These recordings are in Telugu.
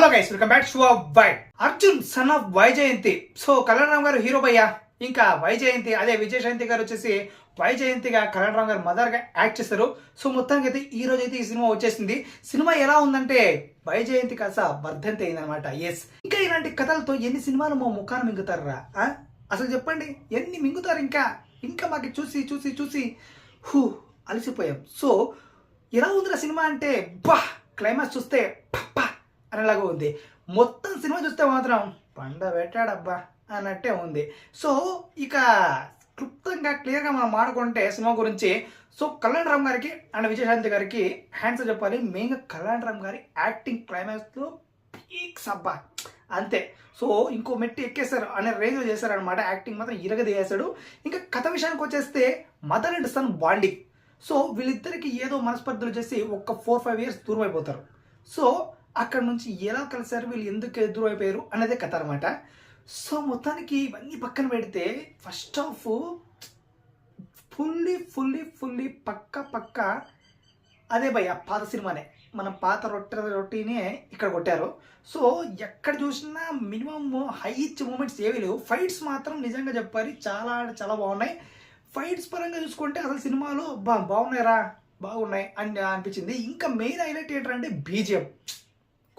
Hello guys welcome back to why Arjun son of Vyjayanthi so Kalyanram గారు హీరో భయ్య. ఇంకా వైజయంతి అదే విజయశాంతి గారు వచ్చేసి వైజయంతిగా కళ్యాణరామ్ గారు మదర్గా యాక్ట్ చేస్తారు సో మొత్తానికి అయితే ఈ రోజు అయితే ఈ సినిమా వచ్చేసింది. సినిమా ఎలా ఉందంటే వైజయంతి కాస్త వర్ధంతి అయిందనమాట ఎస్ ఇంకా ఇలాంటి కథలతో ఎన్ని సినిమాలు మా ముఖాన్ని మింగుతారా అసలు చెప్పండి ఎన్ని మింగుతారు ఇంకా? ఇంకా మాకు చూసి చూసి చూసి హూ అలసిపోయాం. సో ఎలా ఉందిరా సినిమా అంటే బా క్లైమాక్స్ చూస్తే అనేలాగా ఉంది. మొత్తం సినిమా చూస్తే మాత్రం పండ పెట్టాడబ్బా అన్నట్టే ఉంది. సో ఇక క్లుప్తంగా క్లియర్గా మనం మాడుకుంటే సినిమా గురించి. సో కళ్యాణ్ రామ్ గారికి అండ్ విజయశాంతి గారికి హ్యాండ్స్ చెప్పాలి. మెయిన్గా కళ్యాణ్ రామ్ గారి యాక్టింగ్ క్లైమాక్స్లో పీక్స్ అబ్బా. అంతే. సో ఇంకో మెట్టి ఎక్కేశారు అనే రేంజ్లో చేశారనమాట యాక్టింగ్ మాత్రం ఇరగదీయేశాడు ఇంకా కథ విషయానికి వచ్చేస్తే mother and son bonding. So వీళ్ళిద్దరికి ఏదో మనస్పర్ధలు చేసి ఒక ఫోర్ ఫైవ్ ఇయర్స్ దూరం అయిపోతారు సో అక్కడ నుంచి ఎలా కలిసారు వీళ్ళు ఎందుకు ఎదురు అయిపోయారు అనేదే కథ అనమాట సో మొత్తానికి ఇవన్నీ పక్కన పెడితే first half fully fully fully పక్క పక్క అదే భయ పాత సినిమానే. మన పాత రొట్టె రొట్టినే ఇక్కడ కొట్టారు. సో ఎక్కడ చూసినా మినిమం హైచ్ మూమెంట్స్ ఏవి లేవు. ఫైట్స్ మాత్రం నిజంగా చెప్పాలి చాలా చాలా బాగున్నాయి. ఫైట్స్ పరంగా చూసుకుంటే అసలు సినిమాలో బా బాగున్నాయిరా బాగున్నాయి అని అనిపించింది. ఇంకా మెయిన్ హైలైట్ ఏంటంటే బీజిఎం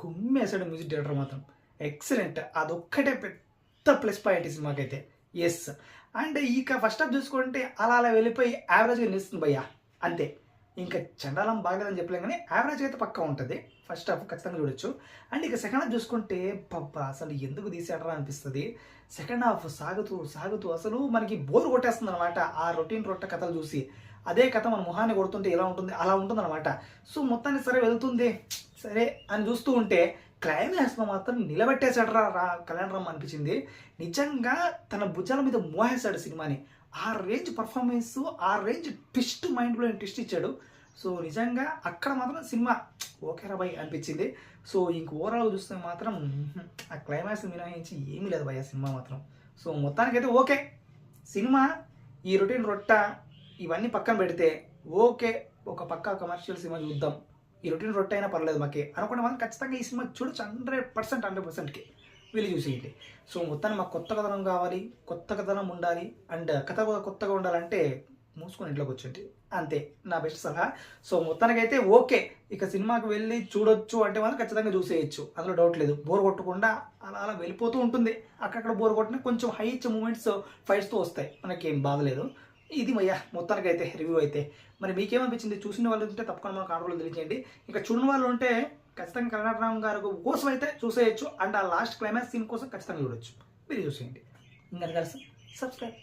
కుమ్మేశాడు మ్యూజిక్ డైరెక్టర్ మాత్రం. ఎక్సలెంట్ అదొక్కటే పెద్ద ప్లస్ పాయింట్ ఈ సినిమాకైతే. ఎస్ అండ్ ఇక ఫస్ట్ హాఫ్ చూసుకుంటే అలా అలా వెళ్ళిపోయి యావరేజ్గా నిలుస్తుంది భయ్యా. అంతే. ఇంకా చండాలం బాగలేదని చెప్పలేం కానీ యావరేజ్ అయితే పక్కా ఉంటుంది. ఫస్ట్ హాఫ్ ఖచ్చితంగా చూడొచ్చు. అండ్ ఇక సెకండ్ హాఫ్ చూసుకుంటే పబ్బా అసలు ఎందుకు తీసేటరా అనిపిస్తుంది. సెకండ్ హాఫ్ సాగుతూ సాగుతూ అసలు మనకి బోర్ కొట్టేస్తుంది అనమాట ఆ రొటీన్ రొట్ట కథలు చూసి. అదే కథ మన మొహాన్ని కొడుతుంటే ఎలా ఉంటుంది? అలా ఉంటుంది అనమాట సో మొత్తానికి సరే వెళ్తుంది. సరే అని చూస్తూ ఉంటే క్లైమాక్స్లో మాత్రం నిలబెట్టేశాడు రా కళ్యాణ్ రామ్ అనిపించింది. నిజంగా తన భుజాల మీద మోహేశాడు సినిమాని. ఆ రేంజ్ పర్ఫార్మెన్స్ ఆ రేంజ్ ట్విస్ట్ మైండ్లో ట్విస్ట్ ఇచ్చాడు. సో నిజంగా అక్కడ మాత్రం సినిమా ఓకే రా బాయ్ అనిపించింది. సో ఇంక ఓవరాల్ చూస్తే మాత్రం ఆ క్లైమాక్స్ మినహాయించి ఏమీ లేదు భయ్ ఆ సినిమా మాత్రం. సో మొత్తానికైతే ఓకే. సినిమా ఈ రొటీన్ రొట్ట ఇవన్నీ పక్కన పెడితే ఓకే. ఒక పక్క కమర్షియల్ సినిమా చూద్దాం. ఈ రొటీన్ రొట్టె అయినా పర్లేదు మాకే. అనుకుంటే వాళ్ళు ఖచ్చితంగా ఈ సినిమా చూడొచ్చు హండ్రెడ్ పర్సెంట్ హండ్రెడ్ పర్సెంట్కి. వీళ్ళు చూసేయండి. సో మొత్తాన్ని మాకు కొత్త కథనం కావాలి కొత్త కథనం ఉండాలి అండ్ కథ కొత్తగా ఉండాలంటే మూసుకొని ఇంట్లోకి వచ్చేది అంతే నా బెస్ట్ సలహా. సో మొత్తానికైతే ఓకే. ఇక సినిమాకి వెళ్ళి చూడొచ్చు అంటే మనం ఖచ్చితంగా చూసేయచ్చు. అందులో డౌట్ లేదు. బోర్ కొట్టకుండా అలా అలా వెళ్ళిపోతూ ఉంటుంది. అక్కడక్కడ బోర్ కొట్టిన కొంచెం హైచ్ మూమెంట్స్ ఫైట్స్తో వస్తాయి. మనకేం బాధలేదు ఇది మయ్యా మొత్తానికి అయితే రివ్యూ అయితే. మరి మీకేమనిపించింది? చూసిన వాళ్ళు ఉంటే తప్పకుండా మనకు ఆర్డర్లో తెలియజేయండి. ఇంకా చూడని వాళ్ళు ఉంటే ఖచ్చితంగా కన్నడరామ్ గారు కోసం అయితే చూసేయచ్చు. అండ్ ఆ లాస్ట్ క్లైమాక్స్ సీన్ కోసం ఖచ్చితంగా చూడొచ్చు. మీరు చూసేయండి. ఇంకా కలిసి సబ్స్క్రైబ్